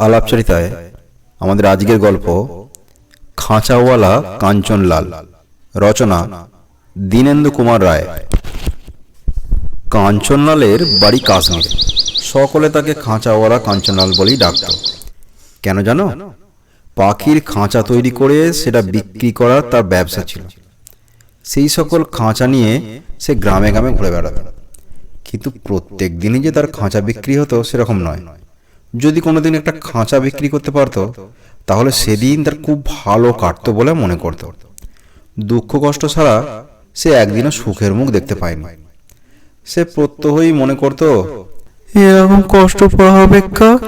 আলাপচারিতায় আমাদের আজকের গল্প খাঁচাওয়ালা কাঞ্চনলাল, রচনা দীনেন্দু কুমার রায়। কাঞ্চনলালের বাড়ি কাশ্মীর। সকলে তাকে খাঁচাওয়ালা কাঞ্চনলাল বলেই ডাকত। কেন জানো? পাখির খাঁচা তৈরি করে সেটা বিক্রি করার তার ব্যবসা ছিল। সেই সকল খাঁচা নিয়ে সে গ্রামে গ্রামে ঘুরে বেড়াতো। কিন্তু প্রত্যেক দিনই যে তার খাঁচা বিক্রি হতো সেরকম নয়। যদি কোনোদিন একটা খাঁচা বিক্রি করতে পারতো তাহলে সেদিন তার খুব ভালো কাটতো বলে মনে করত। দুঃখ কষ্ট ছাড়া সে একদিনও সুখের মুখ দেখতে পায়নি। সে প্রত্যহই মনে করত এরকম কষ্ট পাওয়া অপেক্ষা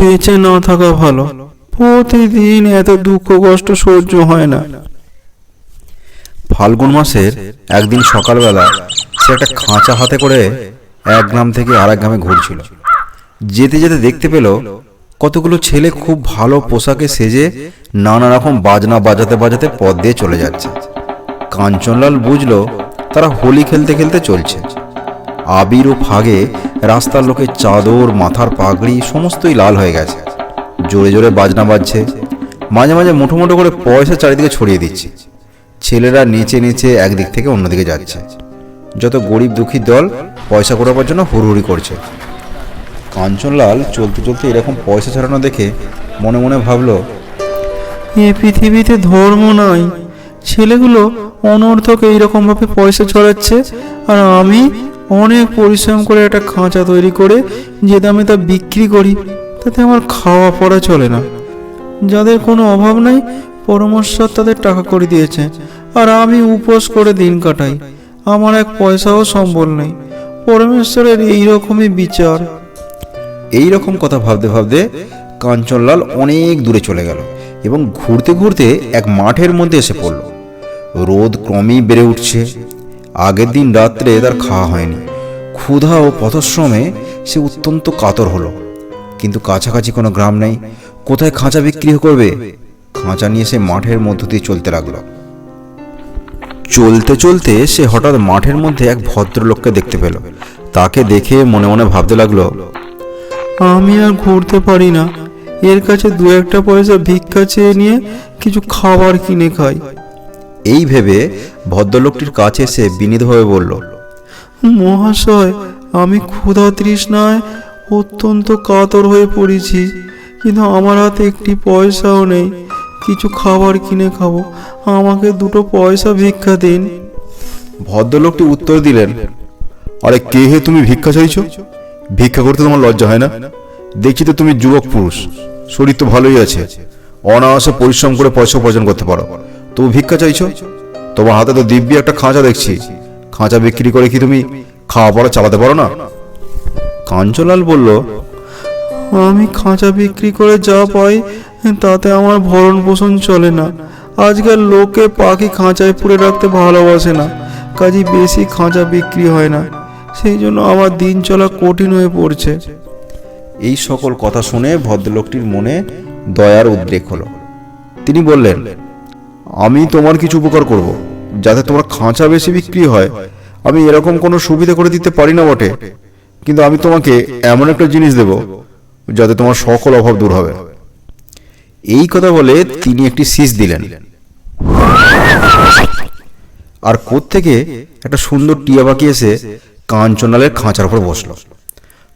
বেঁচে না থাকা ভালো। প্রতিদিন এত দুঃখ কষ্ট সহ্য হয় না। ফাল্গুন মাসের একদিন সকালবেলা সে একটা খাঁচা হাতে করে এক গ্রাম থেকে আরেক গ্রামে ঘুরছিল। যেতে যেতে দেখতে পেল কতগুলো ছেলে খুব ভালো পোশাকে সেজে নানা রকম বাজনা বাজাতে বাজাতে পথ দিয়ে চলে যাচ্ছে। কাঞ্চনলাল বুঝলো তারা হোলি খেলতে খেলতে চলছে। আবির ও ফাগে রাস্তার লোকের চাদর, মাথার পাগড়ি সমস্তই লাল হয়ে গেছে। জোরে জোরে বাজনা বাজছে। মাঝে মাঝে মুঠো মুঠো করে পয়সা চারিদিকে ছড়িয়ে দিচ্ছে। ছেলেরা নেচে নেচে একদিক থেকে অন্যদিকে যাচ্ছে। যত গরিব দুঃখী দল পয়সা করাবার জন্য হুড়হুড়ি করছে। কাঞ্চনলাল চলতে চলতে এরকম পয়সা ছড়ানো দেখে মনে মনে ভাবল, এ পৃথিবীতে ধর্ম নাই। ছেলেগুলো অনর্থক এইরকমভাবে পয়সা ছড়াচ্ছে আর আমি অনেক পরিশ্রম করে একটা খাঁচা তৈরি করে যে দামে তা বিক্রি করি, তাতে আমার খাওয়া পড়া চলে না। যাদের কোনো অভাব নাই, পরমেশ্বর তাদের টাকা করে দিয়েছে। আর আমি উপোস করে দিন কাটাই। আমার এক পয়সাও সম্বল নেই। পরমেশ্বরের এইরকমই বিচার। এই রকম কথা ভাবতে ভাবতে কাঞ্চনলাল অনেক দূরে চলে গেল এবং ঘুরতে ঘুরতে এক মাঠের মধ্যে এসে পড়ল। রোদ ক্রমেই বেড়ে উঠছে। আগের দিন রাত্রে তার খাওয়া হয়নি। ক্ষুধা ও পথশ্রমে সে অত্যন্ত কাতর হলো। কিন্তু কাছাকাছি কোনো গ্রাম নেই। কোথায় খাঁচা বিক্রি করবে? খাঁচা নিয়ে সে মাঠের মধ্য দিয়ে চলতে লাগল। চলতে চলতে সে হঠাৎ মাঠের মধ্যে এক ভদ্রলোককে দেখতে পেল। তাকে দেখে মনে মনে ভাবতে লাগল আমি আর ঘুরতে পারি না। এর কাছে দু একটা পয়সা ভিক্ষা চেয়ে নিয়ে কিছু খাবার কিনে খাই। এই ভেবে ভদ্রলোকটির কাছে এসে বিনীতভাবে বলল মহাশয় আমি ক্ষুধা তৃষ্ণায় অত্যন্ত কাতর হয়ে পড়েছি কিন্তু আমার হাতে একটি পয়সাও নেই। কিছু খাবার কিনে খাব আমাকে দুটো পয়সা ভিক্ষা দিন। ভদ্রলোকটি উত্তর দিলেন আরে কে হে তুমি ভিক্ষা চাইছো? ভিক্ষা করতে তোমার লজ্জা হয় না? দেখছি তো তুমি যুবক পুরুষ। শরীর তো ভালোই আছে। অনায়াসে পরিশ্রম করে পয়সা উপার্জন করতে পারো। তবু ভিক্ষা চাইছো? তোমার হাতে তো দিব্যি একটা খাঁচা দেখছি। খাঁচা বিক্রি করে কি তুমি খাওয়া পড়া চালাতে পারো না? কাঞ্চলাল বলল, আমি খাঁচা বিক্রি করে যা পাই, তাতে আমার ভরণ পোষণ চলে না। আজকাল লোকে পাখি খাঁচায় পুড়ে রাখতে ভালোবাসে না। কাজে বেশি খাঁচা বিক্রি হয় না। সেই জন্য আমার দিন চলা কঠিন হয়ে পড়ছে। এই সকল কথা শুনে ভদ্রলোকটির মনে দয়ার উদ্রেক হলো। তিনি বললেন, আমি তোমার কিছু উপকার করব, যাতে তোমার খাঁচা বেশি বিক্রি হয়। আমি এরকম কোনো সুবিধা করে দিতে পারি না বটে, কিন্তু আমি তোমাকে এমন একটা জিনিস দেব, যাতে তোমার সকল অভাব দূর হবে। এই কথা বলে তিনি একটি শীষ দিলেন। আর থেকে একটা সুন্দর টিয়া পাখি এসে কাঞ্চনালের খাঁচার উপর বসল।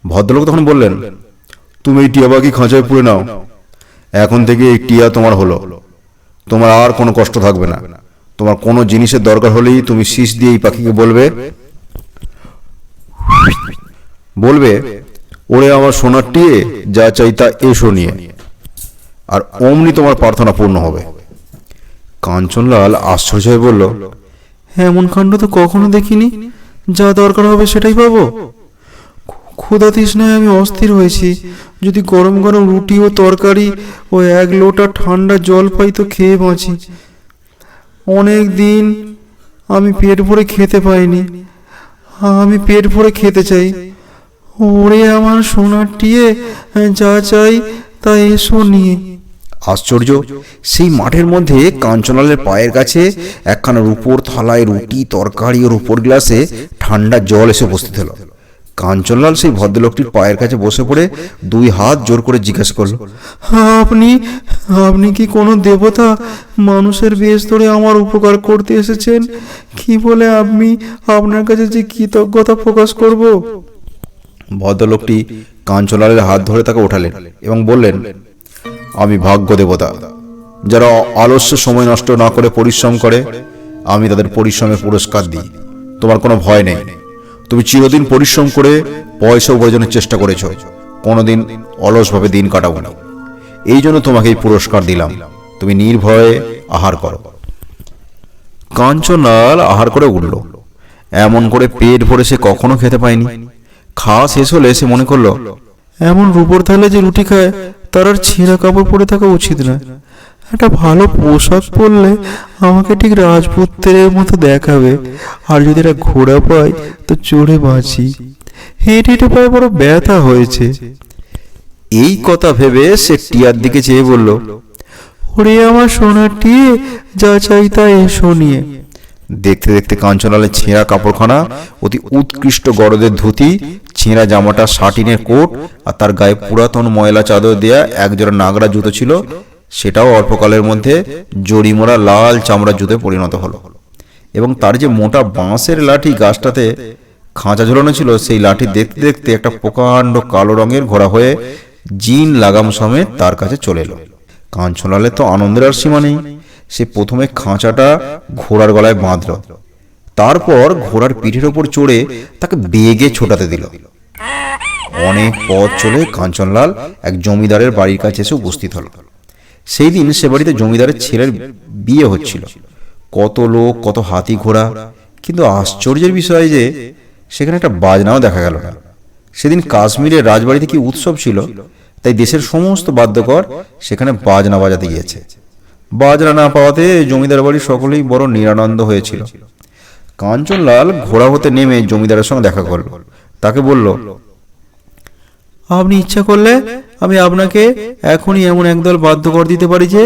ভদ্রলোক তখন বললেন, তুমি এই টিয়া পাখি খাঁচায় পুড়ে নাও। এখন থেকে এই টিয়া তোমার হলো। তোমার আর কোনো কষ্ট থাকবে না। তোমার কোনো জিনিসের দরকার হলেই তুমি শীষ দিয়ে এই পাখিকে বলবে। বলবে, ওরে আমার সোনার টিয়ে, যা চাই তা এসো নিয়ে। আর অমনি তোমার প্রার্থনা পূর্ণ হবে। কাঞ্চনলাল আশ্চর্য হয়ে বলল হ্যাঁ এমন কাণ্ড তো কখনো দেখিনি। যা দরকার হবে সেটাই পাবো। ক্ষু- ক্ষুধা তৃষ্ণায় আমি অস্থির হয়েছি। যদি গরম গরম রুটি ও তরকারি ও এক লোটা ঠান্ডা জল পাই তো খেয়ে বাঁচি। অনেক দিন আমি পেট ভরে খেতে পাইনি। আমি পেট ভরে খেতে চাই। ওরে আমার সোনার টিয়ে, যা চাই তা এসো নিয়ে। আশ্চর্য। সেই মাঠের মধ্যে কাঞ্চনালের পায়ের কাছে একখানা রূপোর থালায় রুটি, তরকারি ও রূপোর গ্লাসে ঠান্ডা জল এসে উপস্থিত হলো। কাঞ্চনলাল সেই ভদ্রলোকটির পায়ের কাছে বসে পড়ে দুই হাত জোর করে জিজ্ঞাসা করল, আপনি আপনি কি কোনো দেবতা মানুষের বেশ ধরে আমার উপকার করতে এসেছেন? কি বলে আমি আপনার কাছে যে কৃতজ্ঞতা প্রকাশ করব? ভদ্রলোকটি কাঞ্চনলালের হাত ধরে তাকে ওঠালেন এবং বললেন আমি ভাগ্য দেবতা যারা আলস্য সময় নষ্ট না করে পরিশ্রম করে, আমি তাদের পরিশ্রমের পুরস্কার দিই। তোমার কোনো ভয় নেই। তুমি চিরদিন পরিশ্রম করে পয়সা উপার্জনের চেষ্টা করেছ। কোনোদিন অলসভাবে দিন কাটাবো না। এই জন্য তোমাকে এই পুরস্কার দিলাম। তুমি নির্ভয়ে আহার করো। কাঞ্চনলাল আহার করে উঠল। এমন করে পেট ভরে সে কখনো খেতে পায়নি। খাওয়া শেষ হলে সে মনে করল, এমন রূপর থালে যে রুটি খায় তার আর ছেঁড়া কাপড় পরে থাকা উচিত না। একটা ভালো পোশাক পরলে আমাকে ঠিক রাজপুত্রের মতো দেখাবে। আর যদি একটা ঘোড়া পাই তো চড়ে বাঁচি। হেঁটে হেঁটে পায়ে বড় ব্যথা হয়েছে। এই কথা ভেবে সে টিয়ার দিকে চেয়ে বলল ওরে আমার সোনাটি যা চাই তা এসো নিয়ে। দেখতে দেখতে কাঞ্চনালের ছেঁড়া কাপড়খানা অতি উৎকৃষ্ট গরদের ধুতি ছেঁড়া জামাটা শাটিনের কোট আর তার গায়ে পুরাতন ময়লা চাদর দেয়া একজোড়া নাগরা জুতো ছিল, সেটাও অল্পকালের মধ্যে জড়িমোড়া লাল চামড়া জুতে পরিণত হলো। এবং তার যে মোটা বাঁশের লাঠি গাছটাতে খাঁচা ঝোলানো ছিল, সেই লাঠি দেখতে দেখতে একটা প্রকাণ্ড কালো রঙের ঘোড়া হয়ে জিন লাগাম সমেত তার কাছে চলে এলো। কাঞ্চনলালের তো আনন্দের আর সীমা নেই। সে প্রথমে খাঁচাটা ঘোড়ার গলায় বাঁধল, তারপর ঘোড়ার পিঠের ওপর চড়ে তাকে বেগে ছোটাতে দিল। অনেক পথ চলে কাঞ্চনলাল এক জমিদারের বাড়ির কাছে এসে উপস্থিত হলো। সেই দিন সে বাড়িতে জমিদারের ছেলের বিয়ে হচ্ছিল। কত লোক, কত হাতি ঘোড়া। কিন্তু আশ্চর্যের বিষয় যে, সেখানে একটা বাজনাও দেখা গেল না। সেদিন কাশ্মীরের রাজবাড়িতে কি উৎসব ছিল, তাই দেশের সমস্ত বাদ্যকর সেখানে বাজনা বাজাতে গিয়েছে। বাজনা না পাওয়াতে জমিদার বাড়ির সকলেই বড় নিরানন্দ হয়েছিল। কাঞ্চনলাল ঘোড়া হতে নেমে জমিদারের সঙ্গে দেখা করল। তাকে বলল আপনি ইচ্ছা করলে আমি আপনাকে এখনই এমন একদল বাধ্যকর দিতে পারি যে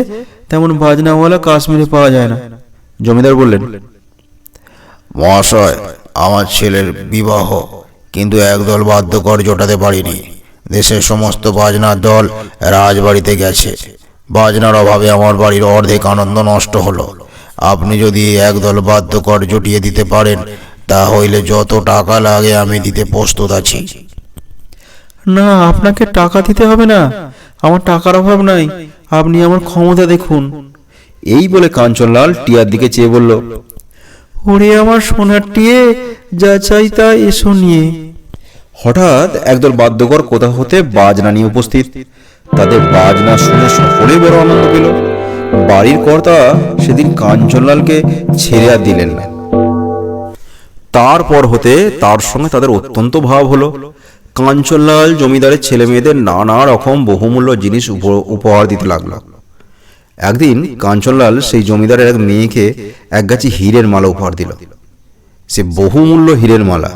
তেমন বাজনাওয়ালা কাশ্মীরে পাওয়া যায় না। জমিদার বললেন, মহাশয়, আমার ছেলের বিবাহ কিন্তু একদল বাদ্যকর জোটাতে পারিনি। দেশের সমস্ত বাজনার দল রাজবাড়িতে গেছে। বাজনার অভাবে আমার বাড়ির অর্ধেক আনন্দ নষ্ট হলো। আপনি যদি একদল বাদ্যকর জুটিয়ে দিতে পারেন তা হইলে যত টাকা লাগে আমি দিতে প্রস্তুত আছি। না আপনাকে টাকা দিতে হবে না। আমার টাকার অভাব নাই। আপনি আমার ক্ষমতা দেখুন। এই বলে কাঞ্চনলাল টিয়ার দিকে চেয়ে বলল ওরে আমার সোনার টিয়ে যা চাই তা এসো নিয়ে। হঠাৎ একদল বাদ্যকর কোথা হতে বাজনা নিয়ে উপস্থিত। তাদের বাজনা শুনে সকলেই বড় আনন্দ পেল। বাড়ির কর্তা সেদিন কাঞ্চনলালকে ছেড়ে আর দিলেন না। তারপর হতে তার সঙ্গে তাদের অত্যন্ত ভাব হলো। কাঞ্চনলাল জমিদারের ছেলে মেয়েদের নানা রকম বহুমূল্য জিনিস উপ- উপহার দিতে লাগল। একদিন কাঞ্চনলাল সেই জমিদারের এক মেয়েকে এক গাছি হীরের মালা উপহার দিল। সে বহুমূল্য হীরের মালা।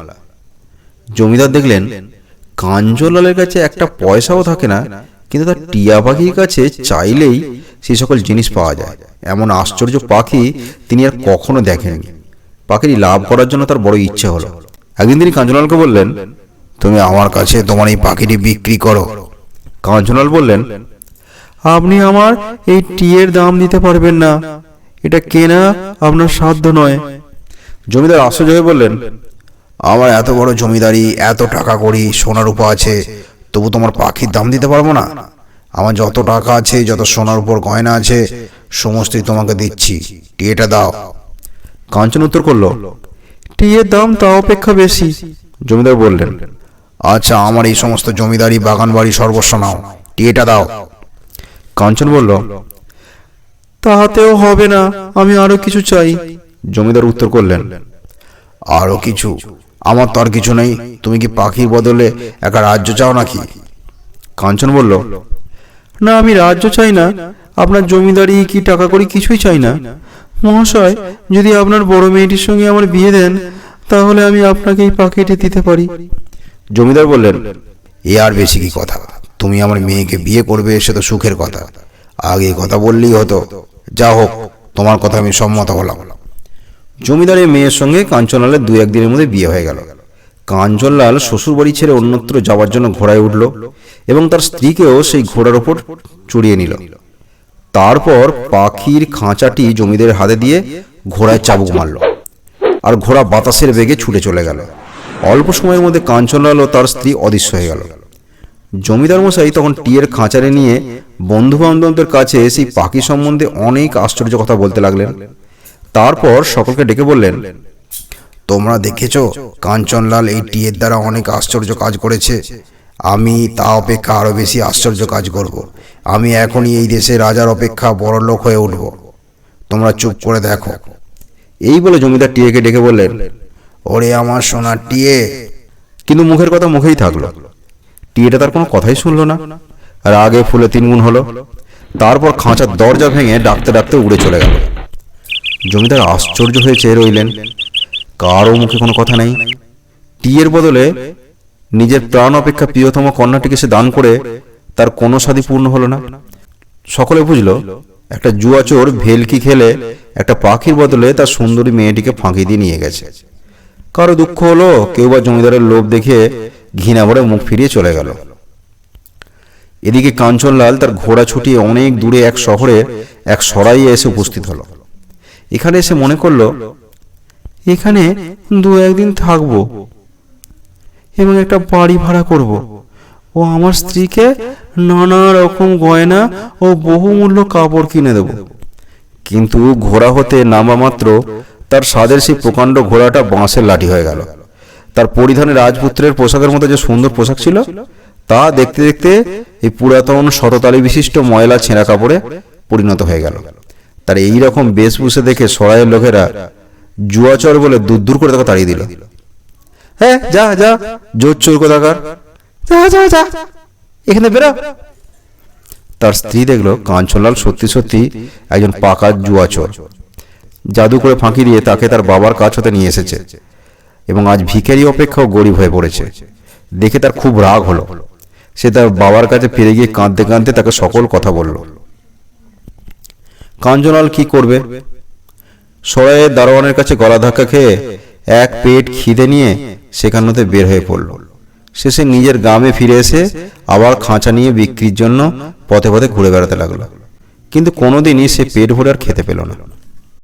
জমিদার দেখলেন, কাঞ্চনলালের কাছে একটা পয়সাও থাকে না, কিন্তু তার টিয়া পাখির কাছে চাইলেই সেই সকল জিনিস পাওয়া যায়। এমন আশ্চর্য পাখি তিনি আর কখনো দেখেননি। পাখিটি লাভ করার জন্য তার বড় ইচ্ছে হলো। একদিন তিনি কাঞ্চনলালকে বললেন তুমি আমার কাছে তোমার এই পাখিটি বিক্রি করো। কাঞ্চনলাল বললেন আপনি আমার এই টিয়ের দাম দিতে পারবেন না। এটা কেনা আপনার সাধ্য নয়। জমিদার আশ্চর্য হয়ে বললেন আমার এত বড় জমিদারি এত টাকা করি সোনার উপর আছে তবু তোমার পাখির দাম দিতে পারব না? আমার যত টাকা আছে যত সোনার উপর গয়না আছে সমস্তই তোমাকে দিচ্ছি। টিয়েটা দাও। কাঞ্চন উত্তর করল টিয়ের দাম তা অপেক্ষা বেশি। জমিদার বললেন আচ্ছা আমার এই সমস্ত জমিদারি বাগান বাড়ি সর্বস্ব নাও। টিয়েটা দাও। কাঞ্চন বলল তাহাতেও হবে না আমি আরও কিছু চাই। জমিদার উত্তর করলেন আরও কিছু? আমার তো আর কিছু নেই। তুমি কি পাখির বদলে একটা রাজ্য চাও নাকি? কাঞ্চন বলল না আমি রাজ্য চাই না। আপনার জমিদারি কি টাকা করি কিছুই চাই না। মহাশয় যদি আপনার বড় মেয়েটির সঙ্গে আমার বিয়ে দেন তাহলে আমি আপনাকে এই পাখিটি দিতে পারি। জমিদার বললেন এ আর বেশি কি কথা? তুমি আমার মেয়েকে বিয়ে করবে সে তো সুখের কথা। আগে কথা বললেই হতো। যা হোক তোমার কথা আমি সম্মত হলাম। জমিদারের মেয়ের সঙ্গে কাঞ্চনলালের দু একদিনের মধ্যে বিয়ে হয়ে গেল। কাঞ্চনলাল শ্বশুরবাড়ি ছেড়ে অন্যত্র যাওয়ার জন্য ঘোড়ায় উঠল এবং তার স্ত্রীকেও সেই ঘোড়ার ওপর চড়িয়ে নিল। তারপর পাখির খাঁচাটি জমিদের হাতে দিয়ে ঘোড়ায় চাবুক মারল। আর ঘোড়া বাতাসের বেগে ছুটে চলে গেল। অল্প সময়ের মধ্যে কাঞ্চনলাল ও তার স্ত্রী অদৃশ্য হয়ে গেল। জমিদার মশাই তখন টিয়ের খাঁচারে নিয়ে বন্ধু বান্ধবদের কাছে সেই পাখি সম্বন্ধে অনেক আশ্চর্য কথা বলতে লাগলেন। তারপর সকলকে ডেকে বললেন, তোমরা দেখেছ, কাঞ্চনলাল এই টিয়ের দ্বারা অনেক আশ্চর্য কাজ করেছে। আমি তা অপেক্ষা আরও বেশি আশ্চর্য কাজ করব। আমি এখনই এই দেশে রাজার অপেক্ষা বড় লোক হয়ে উঠব। তোমরা চুপ করে দেখো। এই বলে জমিদার টিয়েকে ডেকে বললেন ওরে আমার সোনার টিয়ে। কিন্তু মুখের কথা মুখেই থাকল। টিয়েটা তার কোনো কথাই শুনলো না। রাগে ফুলে তিনগুণ হলো। তারপর খাঁচার দরজা ভেঙে ডাকতে ডাকতে উড়ে চলে গেল। জমিদার আশ্চর্য হয়ে চেয়ে রইলেন। কারও মুখে কোনো কথা নেই। টিয়ের বদলে নিজের প্রাণ অপেক্ষা প্রিয়তম কন্যাটিকে সে দান করে তার কোনো স্বাদই পূর্ণ হলো না। সকলে বুঝলো, একটা জুয়াচোর ভেলকি খেলে একটা পাখির বদলে তার সুন্দরী মেয়েটিকে ফাঁকি দিয়ে নিয়ে গেছে। কারও দুঃখ হলো কেউ বা জমিদারের লোভ দেখে ঘৃণা ভরে মুখ ফিরিয়ে চলে গেল। এদিকে কাঞ্চনলাল তার ঘোড়া ছুটিয়ে অনেক দূরে এক শহরে এক সরাইয়ে এসে উপস্থিত হলো। এখানে এসে মনে করল, এখানে দু একদিন থাকব এবং একটা বাড়ি ভাড়া করব। ও আমার স্ত্রীকে নানা রকম গয়না ও বহুমূল্য কাপড় কিনে দেব। কিন্তু ঘোড়া হতে নামা মাত্র তার স্বাদের সেই প্রকাণ্ড ঘোড়াটা বাঁশের লাঠি হয়ে গেল। তার পরিধানে রাজপুত্রের পোশাকের মতো যে সুন্দর পোশাক ছিল, তা দেখতে দেখতে এই পুরাতন শততালি বিশিষ্ট ময়লা ছেঁড়া কাপড়ে পরিণত হয়ে গেল। তার এই রকম বেশভূষে দেখে সরাইয়ের লোকেরা জুয়াচর বলে দূর দূর করে তাকে তাড়িয়ে দিল। হ্যাঁ যা যা, জোর চোর কোথাকার? এখানে বেরো। তার স্ত্রী দেখল কাঞ্চনলাল সত্যি সত্যি একজন পাকা জুয়াচোর। জাদু করে ফাঁকি দিয়ে তাকে তার বাবার কাছ হতে নিয়ে এসেছে। এবং আজ ভিখারি অপেক্ষাও গরিব হয়ে পড়েছে। দেখে তার খুব রাগ হলো। সে তার বাবার কাছে ফিরে গিয়ে কাঁদতে কাঁদতে তাকে সকল কথা বলল। কাঞ্জনাল কি করবে? সরাইয়ের দারোয়ানের কাছে গলা ধাক্কা খেয়ে এক পেট খিদে নিয়ে সেখান হতে বের হয়ে পড়ল। শেষে নিজের গ্রামে ফিরে এসে আবার খাঁচা নিয়ে বিক্রির জন্য পথে পথে ঘুরে বেড়াতে লাগল। কিন্তু কোনোদিনই সে পেট ভরে আর খেতে পেল না।